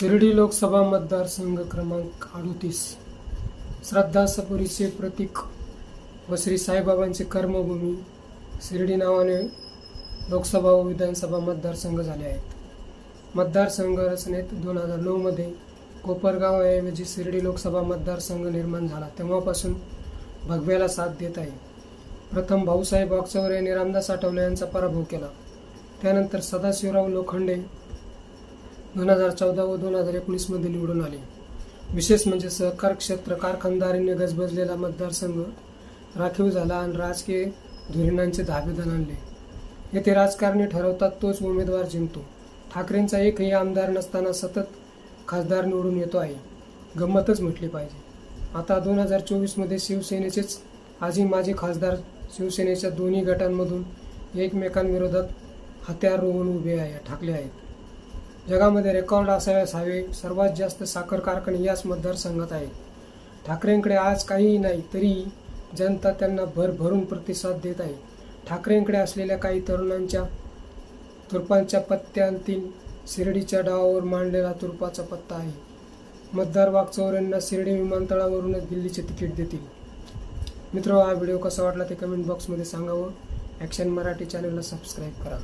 शिर्डी लोकसभा मतदारसंघ क्रमांक अडोतीस. श्रद्धा सपुरीचे प्रतीक व श्री साईबाबांची कर्मभूमी शिर्डी नावाने लोकसभा व विधानसभा मतदारसंघ झाले आहेत. मतदारसंघ रचनेत दोन हजार नऊमध्ये कोपरगावऐवजी शिर्डी लोकसभा मतदारसंघ निर्माण झाला. तेव्हापासून भगव्याला साथ देत आहे. प्रथम भाऊसाहेब वागचौर यांनी रामदास आठवले यांचा पराभव केला. त्यानंतर सदाशिवराव लोखंडे दोन हजार चौदा व दोन हजार एकोणीसमध्ये निवडून आले. विशेष म्हणजे सहकार क्षेत्र कारखानदारीने गजबजलेला मतदारसंघ राखीव झाला आणि राजकीय धुरीणांचे धाबेदन आणले. येथे राजकारणी ठरवतात तोच उमेदवार जिंकतो. ठाकरेंचा एकही आमदार नसताना सतत खासदार निवडून येतो आहे. गंमतच म्हटली पाहिजे. आता दोन हजार चोवीसमध्ये शिवसेनेचेच आजी माजी खासदार शिवसेनेच्या दोन्ही गटांमधून एकमेकांविरोधात हत्यार रोवून उभे आहे ठाकले आहेत. जगामध्ये रेकॉर्ड असाव्यास हवे सर्वात जास्त साखर कारखाने याच मतदारसंघात आहेत. ठाकरेंकडे आज काहीही नाही तरी जनता त्यांना भरभरून प्रतिसाद देत आहे. ठाकरेंकडे असलेल्या काही तरुणांच्या तुर्पांच्या पत्त्यांतील शिर्डीच्या डावावर मांडलेला तुर्पाचा पत्ता आहे. मतदार वाघचौऱ्यांना शिर्डी विमानतळावरूनच दिल्लीचे तिकीट देतील. मित्र हा व्हिडिओ कसा वाटला ते कमेंट बॉक्समध्ये सांगावं. ॲक्शन मराठी चॅनलला सबस्क्राईब करा.